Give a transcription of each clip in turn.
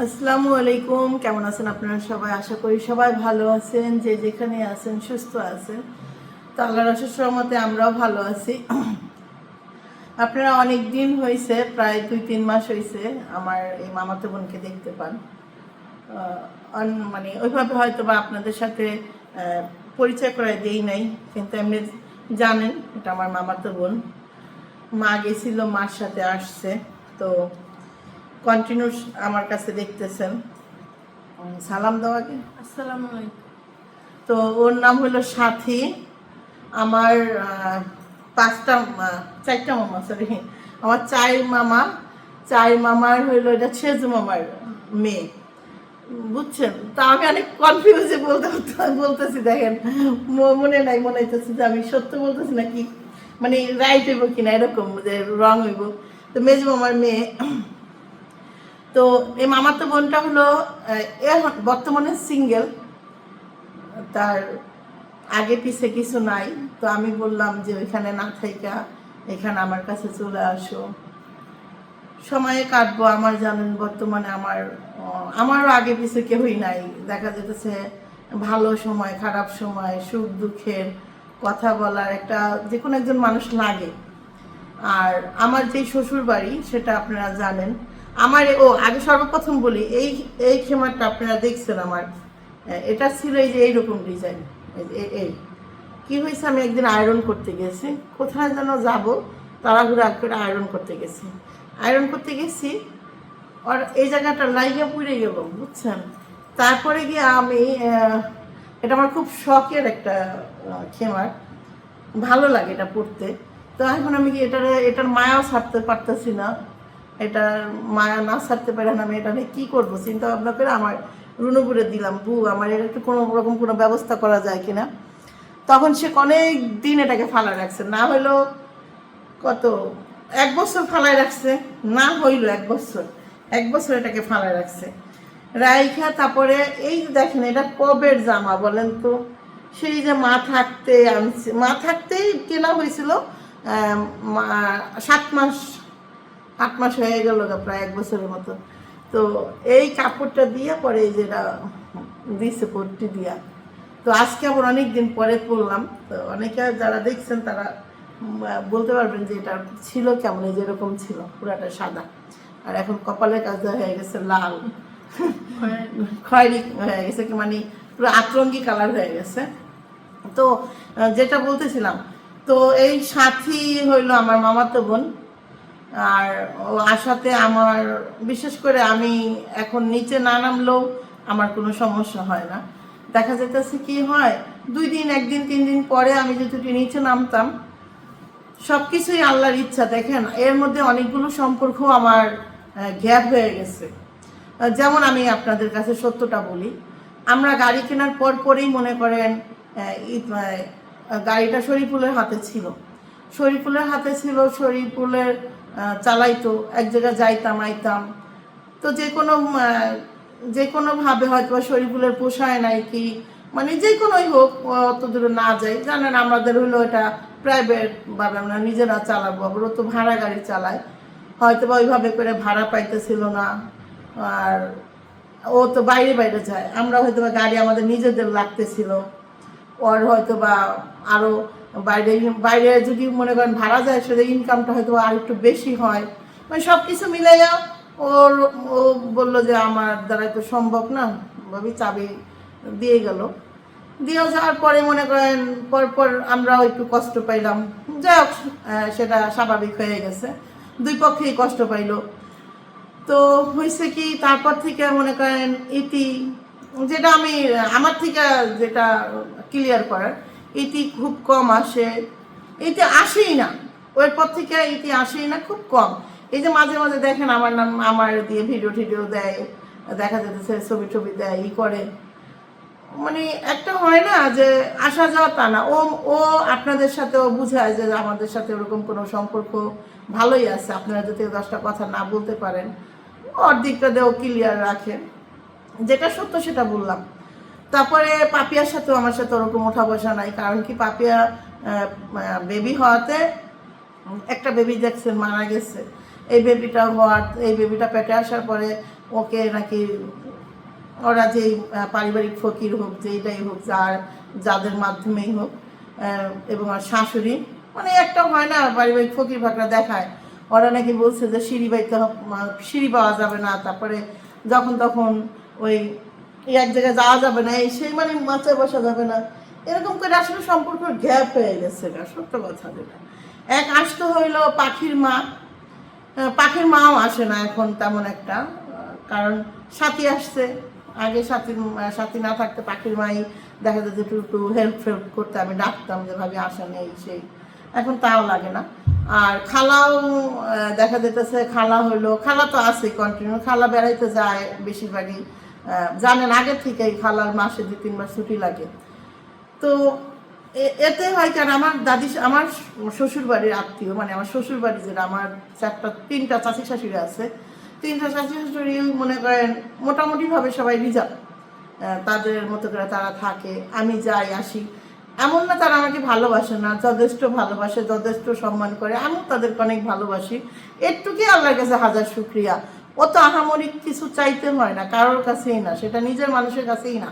আসসালামু আলাইকুম, কেমন আছেন আপনারা সবাই? আশা করি সবাই ভালো আছেন, যে যেখানে আছেন সুস্থ আছেন। তো আল্লাহ রসের সহমতে আমরাও ভালো আছি। আপনারা অনেক দিন হয়েছে, প্রায় দুই তিন মাস হয়েছে আমার এই মামাতো বোনকে দেখতে পান। মানে ওইভাবে হয়তো বা আপনাদের সাথে পরিচয় করে দেই নাই, কিন্তু এমনি জানেন, এটা আমার মামাতো বোন। মা গেছিল, মার সাথে আসছে, তো কন্টিনিউ আমার কাছে দেখতেছেন। সালাম দেওয়াকে আসসালামু আলাইকুম। তো ওর নাম হলো সাথী। আমার পাঁচটা চারটা মামা সরি আমার চার মামা। চার মামার হইল এটা ছেজু মামার মেয়ে। বুঝছেন? তা আমি অনেক কনফিউজে বলতে বলতেছি দেখেন। মনে নাই মনে হইতেছে যে আমি সত্য বলতেছি নাকি? মানে রাইট হইব কিনা এরকম যে রং হইব। তো মেজু মামার মেয়ে তো এই মামাতো বোনটা হলো এ বর্তমানে সিঙ্গেল তার আগে পিছে কিছু নাই। তো আমি বললাম যে ওইখানে না থাইকা, এখানে আমার কাছে চলে আসো। সময়ে কাটবো, আমার জানেন বর্তমানে আমার আমারও আগে পিছে কেউই নাই। দেখা যেতেছে ভালো সময়, খারাপ সময়, সুখ দুঃখের কথা বলার একটা যে কোনো একজন মানুষ লাগে। আর আমার যে শ্বশুর বাড়ি সেটা আপনারা জানেন আমার, ও, আগে সর্বপ্রথম বলি, এই এই খেমারটা আপনারা দেখছেন আমার এটা ছিল এই যে এইরকম ডিজাইন এই কি হয়েছে, আমি একদিন আয়রন করতে গেছি, কোথায় যেন যাব, তাড়াহুড়া করে আয়রন করতে গেছি। আয়রন করতে গেছি, আর এই জায়গাটা লাইগা পুড়ে গেল, বুঝছেন? তারপরে গিয়ে আমি এটা আমার খুব শখের একটা খেমার, ভালো লাগে এটা পড়তে। তো এখন আমি কি এটার এটার মায়াও ছাড়তে পারতেছি না। এটার মায়া না ছাড়তে পারে না, আমি এটা নিয়ে কী করব? চিন্তা ভাবনা করে আমার রুনুপুরে দিলাম, বু, আমার এর একটু কোনো রকম কোনো ব্যবস্থা করা যায় কিনা? তখন সে অনেক দিন এটাকে ফালা রাখছে, না হইল কত, এক বছর ফালায় রাখছে, না হইল এক বছর এক বছর এটাকে ফালায় রাখছে। রাইখা তারপরে এই যে দেখেন, এটা কবের জামা বলেন তো? সেই যে মা থাকতে আনছে, মা থাকতেই কেনা হয়েছিল সাত মাস আট মাস হয়ে গেল প্রায় এক বছরের মতো। তো এই কাপড়টা দিয়ে পরে যেটা দিছে পট্টি দিয়া। তো আজকে আবার অনেক দিন পরে পরলাম। তো অনেকে যারা দেখছেন তারা বলতে পারবেন যে এটা ছিল কেমন, এই যেরকম ছিল, পুরাটা সাদা। আর এখন কপালের কাজ হয়ে গেছে লাল। খয়েরি হয়ে গেছে কি মানে পুরো আতরঙ্গি কালার হয়ে গেছে। তো যেটা বলতেছিলাম, তো এই সাথী হইল আমার মামাতো বোন। আর আসাতে আমার, বিশেষ করে আমি এখন নিচে না নামলেও আমার কোনো সমস্যা হয় না। দেখা যেতেছে কি হয়, দুই দিন, একদিন, তিন দিন পরে আমি যদি নিচে নামতাম সব কিছুই আল্লাহর ইচ্ছা, দেখেন? এর মধ্যে অনেকগুলো সম্পর্ক আমার গ্যাপ হয়ে গেছে। যেমন আমি আপনাদের কাছে সত্যটা বলি, আমরা গাড়ি কেনার পর পরেই মনে করেন গাড়িটা শরীফুলের হাতে ছিল। শরীফুলের হাতে ছিল, শরীফুলের চালাইতো, এক জায়গায় যাইতাম, আইতাম। তো যে কোনো যে কোনোভাবে হয়তো বা শরীফুলের পোষায় নাই কি মানে যে কোনোই হোক, অত দূরে না যাই। জানেন, আমাদের হলো এটা প্রাইভেট ভাবে আমরা নিজেরা চালাবো, আবার তো ভাড়া গাড়ি চালায়। হয়তো বা ওইভাবে করে ভাড়া পাইতেছিল না, আর ও তো বাইরে বাইরে যায়। আমরা হয়তো বা গাড়ি আমাদের নিজেদের লাগতেছিল, ওর হয়তো বা আরও বাইরে বাইরে যদি মনে করেন ভাড়া যায়, সেটা ইনকামটা হয়তো আর একটু বেশি হয়। মানে সব কিছু মিলাইয়া ওর, ও বলল যে আমার দ্বারা তো সম্ভব না, ভাবি চাবি দিয়ে গেল। দিয়ে যাওয়ার পরে মনে করেন পরপর আমরাও একটু কষ্ট পাইলাম। যাই হোক সেটা স্বাভাবিক হয়ে গেছে। দুই পক্ষেই কষ্ট পাইলো। তো হয়েছে কি, তারপর থেকে মনে করেন ইতি যেটা আমি, আমার থেকে যেটা ক্লিয়ার করার ইতি খুব কম আসে। ইতি আসেই না। ওর পর থেকে ইতি আসেই না, খুব কম। এই যে মাঝে মাঝে দেখেন আমার নাম, আমার দিয়ে ভিডিও টিডিও দেয়, দেখা যেতেছে ছবি টবি দেয়, ই করে। মানে একটা হয় না যে আসা যাওয়া তা না। ও ও আপনাদের সাথেও বুঝায় যে আমাদের সাথে ওরকম কোনো সম্পর্ক ভালোই আছে। আপনারা যদি দশটা কথা না বলতে পারেন ওর দিকটা দিয়েও ক্লিয়ার রাখেন। যেটা সত্য সেটা বললাম। তারপরে পাপিয়ার সাথেও আমার সাথে ওরকম ওঠা বসা নাই, কারণ কি পাপিয়া বেবি হওয়াতে একটা বেবি দেখছেন মারা গেছে। এই বেবিটা হওয়ার, এই বেবিটা পেটে আসার পরে ওকে নাকি ওরা যে পারিবারিক ফকির হোক যেটাই হোক, যার, যাদের মাধ্যমেই হোক এবং আর শাশুড়ি মানে একটা হয় না, পারিবারিক ফকির ফাকরা দেখায়। ওরা নাকি বলছে যে, সিঁড়ি বাইতে সিঁড়ি পাওয়া যাবে না। তারপরে যখন তখন ওই এক জায়গায় যাওয়া যাবে না, এই সেই মানে মাছে বসা যাবে না। এরকম করে আসলে সম্পর্ক গ্যাপ হয়ে গেছে সত্য কথা যেটা। এক আসতে হইল পাখির মা পাখির মাও আসে না এখন তেমন একটা, কারণ সাথী আসছে। আগে সাথী সাথী না থাকতে পাখির মাই দেখা যেত একটু একটু হেল্প ফেল্প করতে। আমি ডাকতাম যে, ভাবি, আসা নেই সেই। এখন তাও লাগে না। আর খালাও দেখা যেতেছে, খালা হইল, খালা তো আছে কন্টিনিউ খালা বেড়াইতে যায় বেশিরভাগই। জানেন, আগে থেকেই খালার মাসে দু তিনবার ছুটি লাগে। তো এতে হয় কেন? আমার দাদি, আমার শ্বশুর বাড়ির আত্মীয় মানে আমার শ্বশুর বাড়ি যেটা আমার চারটা, তিনটা চাষি শাশুড়ি আছে, তিনটা চাষি শাশুড়ি মনে করেন মোটামুটিভাবে সবাই রিজার্ভ। তাদের মতো করে তারা থাকে, আমি যাই, আসি। এমন না তারা আমাকে ভালোবাসে না, যথেষ্ট ভালোবাসে, যথেষ্ট সম্মান করে, আমিও তাদেরকে অনেক ভালোবাসি। এটুকুই আল্লাহর কাছে হাজার শুক্রিয়া? অত আহামরিক কিছু চাইতে হয় না, কারোর কাছেই না, সেটা নিজের মানুষের কাছেই না।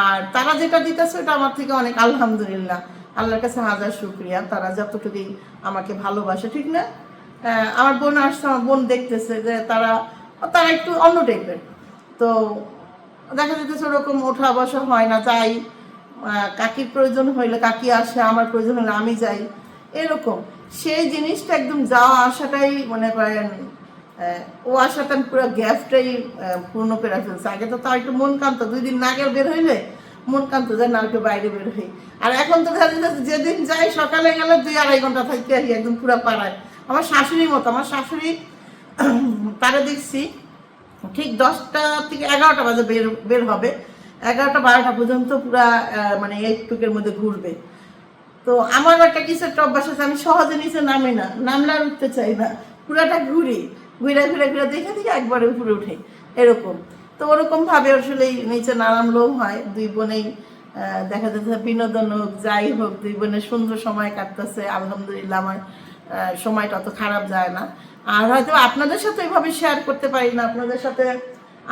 আর তারা যেটা দিতেছে ওটা আমার থেকে অনেক আলহামদুলিল্লাহ। আল্লাহর কাছে হাজার শুক্রিয়া, তারা যতটুকুই আমাকে ভালোবাসে, ঠিক না? আমার বোন আসছে, আমার বোন দেখতেছে যে তারা তারা একটু অন্য টাইপের তো দেখা যেতেছে ওরকম ওঠা বসা হয় না, যাই। কাকির প্রয়োজন হইলে কাকি আসে, আমার প্রয়োজন হলে আমি যাই। এরকম। সেই জিনিসটা একদম যাওয়া আসাটাই মনে করেন ও আসাটা আমি পুরো গ্যাপটাই পূর্ণ করে ফেলছে। আগে তো তাও একটু মন কান্ত দুই দিন গেলে বের হইলে মন কান্ত যায় না, একটু বাইরে বের হই। আর এখন তো দেখা যাচ্ছে যেদিন যাই, সকালে গেলে দুই আড়াই ঘণ্টা থাকতে আসি একদম পুরো পাড়ায়। আমার শাশুড়ির মতো, আমার শাশুড়ি, তারা দেখছি, ঠিক দশটা থেকে এগারোটা বাজে বের বের হবে। এগারোটা, বারোটা পর্যন্ত পুরা মানে এইটুকের মধ্যে ঘুরবে। তো আমার একটা কিছু একটা অভ্যাস আছে, আমি সহজে নিচে নামি না। নামলে আর উঠতে চাই না। পুরাটা ঘুরি। ঘুরে ঘুরে ঘুরে দেখে দেখে একবারে উপরে উঠে, এরকম। তো ওরকম ভাবে আসলে নিচে না নামলেও হয়, দুই বোনেই দেখা যাচ্ছে বিনোদন হোক, যাই হোক, দুই বোনের সুন্দর সময় কাটতেছে, আলহামদুলিল্লাহ আমার সময়টা অত খারাপ যায় না। আর হয়তো আপনাদের সাথে এভাবে শেয়ার করতে পারি না, আপনাদের সাথে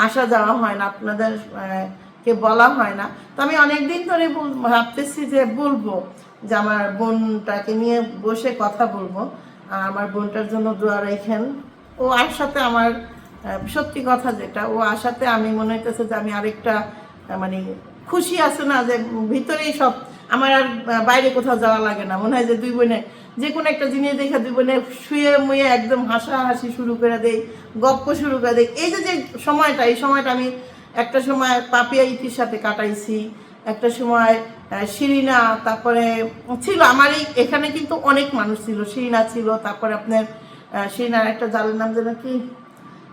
আসা যাওয়া হয় না, আপনাদের কে বলা হয় না। তো আমি অনেকদিন ধরে ভাবতেছি যে বলব যে আমার বোনটাকে নিয়ে বসে কথা বলব। আমার বোনটার জন্য দোয়া রেখেন ও আর সাথে আমার সত্যি কথা যেটা, ও আসাতে আমি মনে হইতেছে যে আমি আরেকটা মানে খুশি আছে না যে ভিতরেই সব, আমার আর বাইরে কোথাও যাওয়া লাগে না। মনে হয় যে দুই বোনে, যে কোনো একটা জিনিস দেখে দুই বোনে শুয়ে মুয়ে একদম হাসাহাসি শুরু করে দেয় গপ্প শুরু করে দেয় এই যে যে সময়টা, এই সময়টা আমি একটা সময় পাপিয়া ইতির সাথে কাটাইছি, একটা সময় শিরিনা, তারপরে ছিল আমার এই এখানে কিন্তু অনেক মানুষ ছিল, শিরিনা ছিল, তারপরে আপনার আহ, শিরিনার একটা জালের নাম যেন কি?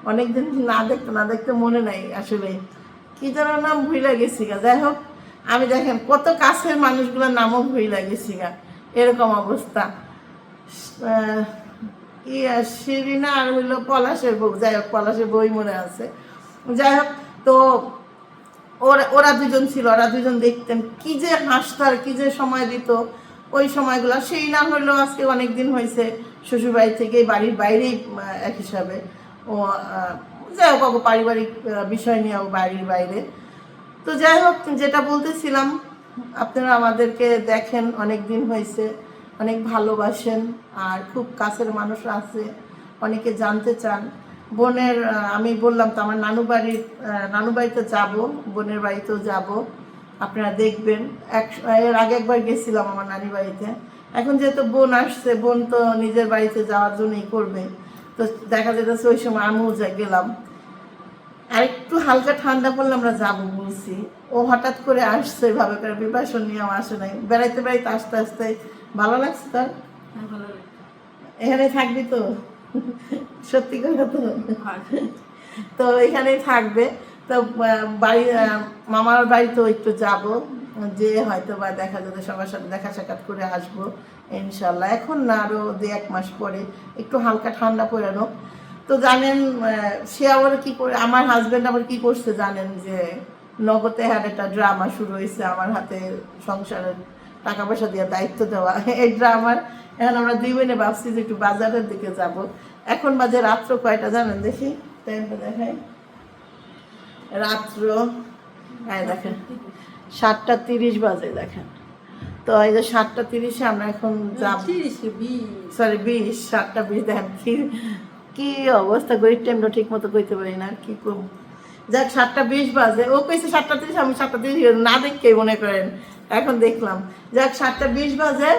অনেকদিন না দেখতে না দেখতে মনে নাই আসলে। কি যেন নাম ভুলে গেছি গা। যাই হোক আমি দেখেন কত কাছের মানুষগুলোর নামও ভুলে গেছি গা। এরকম অবস্থা। ইয়া শিরিনা আর হইল পলাশের বউ। যাই হোক পলাশের বই মনে আছে। যাই হোক তো ওরা ওরা দুজন ছিল ওরা দুজন দেখতেন। কি যে হাসতার কি যে সময় দিত। ওই সময়গুলো। সেই না হলেও আজকে অনেক দিন হয়েছে শ্বশুরবাড়ি থেকে বাড়ির বাইরেই এক হিসাবে। ও যাই হোক পারিবারিক বিষয় নিয়ে বাড়ির বাইরে। তো যাই হোক, যেটা বলতেছিলাম, আপনারা আমাদেরকে দেখেন অনেক দিন হয়েছে, অনেক ভালোবাসেন, আর খুব কাছের মানুষ আছে, অনেকে জানতে চান। বোনের আমি বললাম তো আমার নানু বাড়ির নানু বাড়িতে যাব, বোনের বাড়িতেও যাব। আপনারা দেখবেন। এক এর আগে একবার গেছিলাম আমার নানি বাড়িতে। এখন যেহেতু বোন আসছে বোন তো নিজের বাড়িতে যাওয়ার জন্যই করবে। তো দেখা যেতেছে ওই সময় আমিও গেলাম। আর একটু হালকা ঠান্ডা পড়লে আমরা যাব বলছি। ও হঠাৎ করে আসছে এভাবে করে প্রিপারেশন নিয়ে আমার আসে নাই। বেড়াইতে বেড়াইতে আস্তে আস্তে ভালো লাগছে তার? এখানে থাকবি তো? সত্যি কথা তো? তো এখানেই থাকবে। তো বাড়ি মামার বাড়িতেও একটু যাব, যে হয়তো বা দেখা যাবে, সবার সাথে দেখা সাক্ষাৎ করে আসব, ইনশাল্লাহ। এখন না আরও দু এক মাস পরে, একটু হালকা ঠান্ডা পড়ানো তো জানেন সে আবার কি করে, আমার হাজব্যান্ড আবার কি করছে জানেন যে, নগদে হার একটা ড্রামা শুরু হয়েছে, আমার হাতে সংসারের টাকা পয়সা দিয়ে দায়িত্ব দেওয়া। এই ড্রামার এখন আমরা দুই বোনে ভাবছি যে একটু বাজারের দিকে যাব। এখন বাজে রাত্র কয়টা জানেন দেখি? টাইমটা দেখাই। রাত্র দেখেন সাতটা তিরিশ বাজে দেখেন। তো এই যে সাতটা তিরিশে আমরা এখন সরি বিশ? সাতটা বিশ দেখেন কি কি অবস্থা গরিব টাইমটা ঠিক মতো কইতে পারি না কি করব? যাক সাতটা বিশ বাজে ও কইছে সাতটা তিরিশ আমি সাতটা তিরিশ না দেখে মনে করেন এখন দেখলাম। যাক সাতটা বিশ বাজে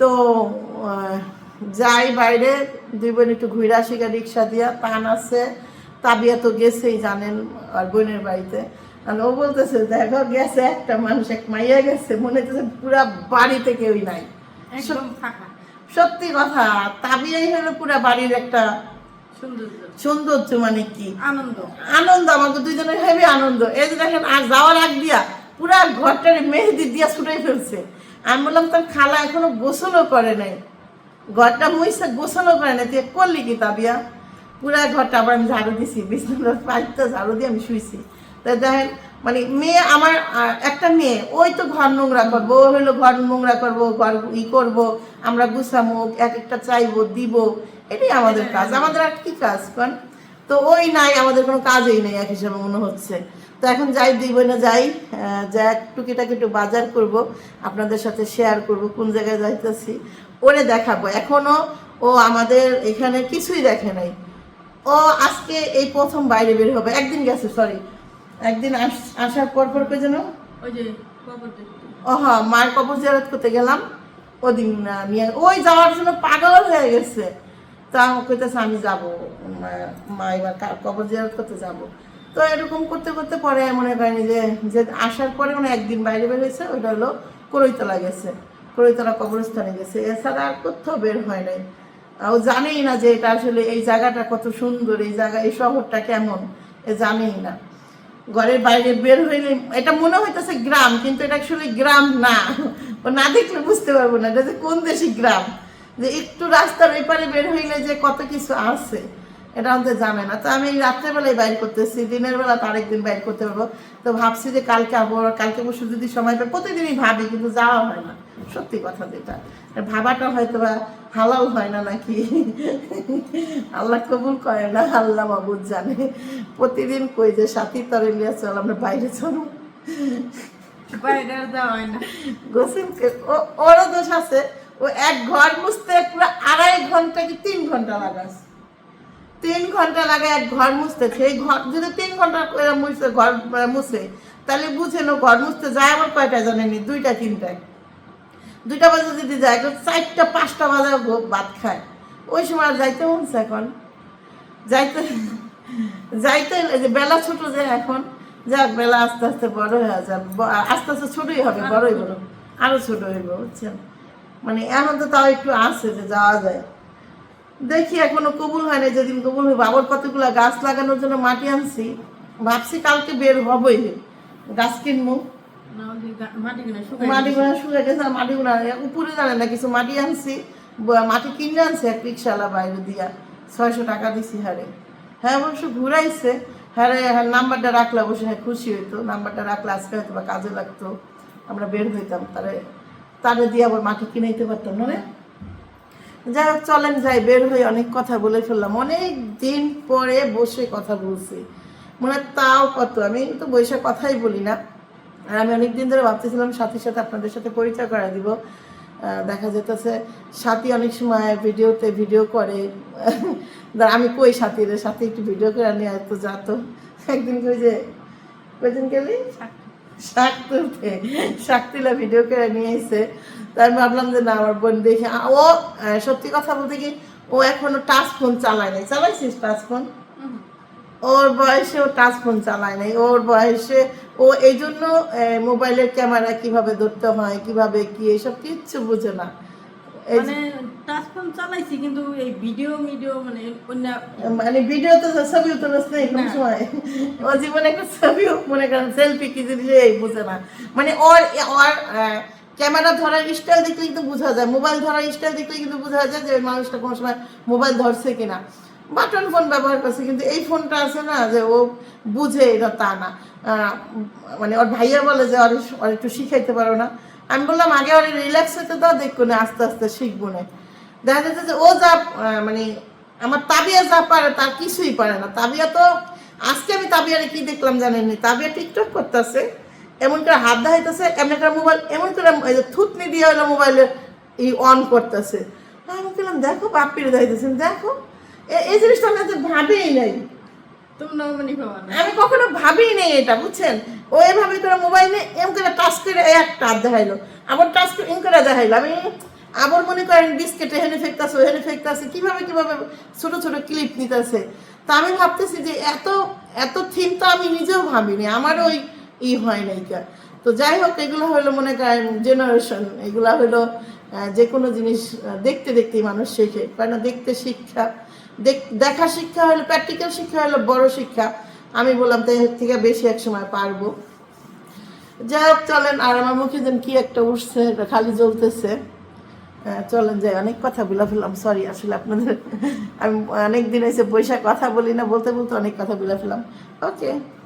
তো যাই বাইরে দুই বোন একটু ঘুরে আসি গা রিক্সা দিয়া পান আছে। তাবিয়া তো গেছেই জানেন আর বোনের বাড়িতে। আর ও বলতেছে দেখো গেছে একটা মানুষ এক মাইয়া গেছে। মনে হচ্ছে পুরা বাড়িতে কেউই নাই। সত্যি কথা তাবিয়াই হলো পুরা বাড়ির একটা সৌন্দর্য। মানে কি? আনন্দ। আনন্দ আমাদের দুজনের হেবি আনন্দ। এই যে দেখেন আর যাওয়ার আগ দিয়া পুরা ঘরটার মেহেদি দিয়া ছুটাই ফেলছে। আমি বললাম তোর খালা এখনও গোসলও করে নাই। ঘরটা মুইসে গোসলও করে নাই। তুই করলি কি তাবিয়া? পুরা ঘরটা আবার আমি ঝাড়ু দিছি বিছানার পাইপটা ঝাড়ু দিয়ে আমি শুইছি। তাই দেখেন মানে মেয়ে আমার একটা মেয়ে ওই তো ঘর নোংরা করব ও হলো ঘর নোংরা করব ঘর ই করব আমরা গুছামো এক একটা চাইব দিব এটাই আমাদের কাজ। আমাদের আর কি কাজ কন তো ওই নাই আমাদের কোনো কাজই নেই এক হিসাবে মনে হচ্ছে। তো এখন যাই দুই বোনে যাই যা টুকিটাকি একটু বাজার করব আপনাদের সাথে শেয়ার করব কোন জায়গায় যাইতেছি ওরে দেখাবো। এখনও ও আমাদের এখানে কিছুই দেখে নাই। ও আজকে এই প্রথম বাইরে বের হবে। একদিন গেছে সরি একদিন আস- আসার পর পর কে যেন? ওই যে ও হ্যাঁ মায়ের কবর জিয়ারত করতে গেলাম। ওদিন নিয়ে ওই যাওয়ার জন্য পাগল হয়ে গেছে। তা কইতেছে আমি যাব। মা- এবার কবর জিয়ারত করতে যাব। তো এরকম করতে করতে পরে মনে করেনি যে যে আসার পরে মানে একদিন বাইরে বের হয়েছে ওইটা হলো করইতলা গেছে। করইতলা কবরস্থানে গেছে। এছাড়া আর কোথাও বের হয় নাই। ও জানেই না যে এটা আসলে এই জায়গাটা কত সুন্দর, এই জায়গা, এই শহরটা কেমন, এ জানেই না। ঘরের বাইরে বের হইলে, এটা মনে হইতেছে গ্রাম, কিন্তু এটা আসলে গ্রাম না। ও না দেখলে বুঝতে পারব না এটা যে কোন দেশি গ্রাম। যে একটু রাস্তার ওই পারে বের হইলে যে কত কিছু আছে, এটা আমাদের জানে না। তো আমি রাত্রেবেলায় বাইর করতেছি, দিনের বেলা তো আরেকদিন বাইর করতে পারব। তো ভাবছি যে কালকে আবার কালকে পরশু যদি সময় পাই, প্রতিদিনই ভাবি, কিন্তু যাওয়া হয় না। সত্যি কথা যেটা। ভাবাটা হয়তো বা হালাল হয় না নাকি? আল্লাহ কবুল করে না আল্লাহ বাবুদ জানে। প্রতিদিন কই যে সাথী তরে লিয়া চল আমরা বাইরে চলো বাইরে যাওয়া হয় না। গোসিম ওরও দোষ আছে। ও এক ঘর মুছতে পুরো আড়াই ঘণ্টা কি তিন ঘণ্টা লাগাস তিন ঘণ্টা লাগে এক ঘর মুছতে। সেই ঘর যদি তিন ঘণ্টা করে মুছতে ঘর মুছে তাহলে বুঝে ও ঘর মুছতে যায় আমার কয়টা জানেনি? দুইটা তিনটায় দুইটা বাজে যদি যায় তো চারটা পাঁচটা বাজে ভাত খায়। ওই সময় আর যাইতে মনছে এখন। যাইতে যাইতে এই যে বেলা ছোট যে এখন যাক বেলা আস্তে আস্তে বড় হয়ে যাবে আস্তে আস্তে ছোটই হবে বড়ই বড় আরও ছোট হইব বুঝছেন? মানে এখন তো তাও একটু আছে যে যাওয়া যায়। দেখি এখনও কবুল হয় না যেদিন কবুল হইব। আবার কতগুলা গাছ লাগানোর জন্য মাটি আনছি। ভাবছি কালকে বের হবই। গাছ কিনবো। মাটি আনছি মাটি কিনে আনছি, এক বাইরে দিয়া ছয়শো টাকা দিছি হারে। হ্যাঁ অবশ্য ঘুরাইছে হ্যাঁ নাম্বারটা রাখলে অবশ্যই হ্যাঁ খুশি হইতো। নাম্বারটা রাখলে আজকে হয়তো বা কাজে লাগতো, আমরা বের হইতাম, তারে তারে দিয়ে আবার মাটি কিনাইতে পারতাম না? যাই হোক, চলেন যাই, বের হয়ে অনেক কথা বলে ফেললাম। অনেক দিন পরে বসে কথা বলছি। মনে তাও কত, আমি তো বসে কথাই বলি না। আর আমি অনেক দিন ধরে ভাবতেছিলাম সাথীর সাথে আপনাদের সাথে পরিচয় করা দিব। দেখা যেতেছে সাথী অনেক সময় ভিডিওতে ভিডিও করে। আমি কই সাথী রে? সাথী একটু ভিডিও করে নিয়ে তো যাতো একদিন কই যে কয়দিন গেলি শাক তুলতে শাক তুলে ভিডিও করে নিয়ে এসে তাই আমি ভাবলাম যে না আমার বোন দেখে ও সত্যি কথা বলতে কি ও এখনও টাচ ফোন চালায় নাই। চালাইছিস টাচ ফোন? ওর বয়সে ও টাচ ফোন চালায় নাই। ওর বয়সে ও এই জন্য মোবাইলের ক্যামেরা কীভাবে ধরতে হয় কীভাবে কি এসব কিচ্ছু বুঝে না। মানে টাচ ফোন চালাইছি কিন্তু এই ভিডিও ভিডিও মানে মানে ভিডিও তো ছবি তুলিস নেই কোন সময়। ও জীবনে একটা ছবিও মনে করেন সেলফি কি জিনিস এই বুঝে না। মানে ওর ওর ক্যামেরা ধরার স্টাইল দেখলে কিন্তু বোঝা যায় মোবাইল ধরার স্টাইল দেখলে কিন্তু বোঝা যায় যে মানুষটা কোনো সময় মোবাইল ধরছে কিনা। বাটন ফোন ব্যবহার করছে, কিন্তু এই ফোনটা আছে না যে ও বুঝে এটা তা না। মানে ওর ভাইয়া বলে যে ওর ওর একটু শিখাইতে পারো না। আমি বললাম, আগে ওর রিল্যাক্স হতে দাও দেখব না আস্তে আস্তে শিখব না। দেখা যাচ্ছে যে ও যা মানে আমার তাবিয়া যা পারে তার কিছুই পারে না। তাবিয়া তো, আজকে আমি তাবিয়ারে কি দেখলাম জানেননি? তাবিয়া টিকটক করতেছে, এমন করে হাত দেখাইতেছে, এমন করে মোবাইল এমন করে এই থুতনি দিয়ে হলো মোবাইলে ই অন করতেছে। আমি বললাম, দেখো বাপিরে দেখাইতেছেন দেখো। এই জিনিসটা আমি আজ ভাবেই নাই। মানে আমি কখনো ভাবিই নেই এটা বুঝছেন? ও এভাবে করে মোবাইলে এম করে টাচ করে একটা হাত দেখাইলো। আবার টাচ করে এম করে দেখাইলো। আমি আবার মনে করেন বিস্কেটে হেনে ফেকতাছে হেনে ফেকতাছে কীভাবে কীভাবে ছোট ছোট ক্লিপ নিতেছে। তা আমি ভাবতেছি যে এত এত থিম তো আমি নিজেও ভাবিনি আমার ওই ই হয় নাই। তো যাই হোক এগুলো হলো মনে করেন জেনারেশন এগুলা হলো যে কোনো জিনিস দেখতে দেখতেই মানুষ শেখে কারণ দেখতে শিক্ষা। দেখ- শিক্ষা হলো প্র্যাকটিক্যাল শিক্ষা হলো বড় শিক্ষা। আমি বললাম তাই এর থেকে বেশি এক সময় পারব। যাই হোক চলেন আর আমার মুখে যেন কি একটা উঠছে খালি জ্বলতেছে। হ্যাঁ, চলেন যাই অনেক কথা বলে ফেললাম সরি আসলে আপনাদের আমি অনেক দিন হয়েছে বৈশাখ কথা বলি না বলতে বলতে অনেক কথা বলে ফেললাম। ওকে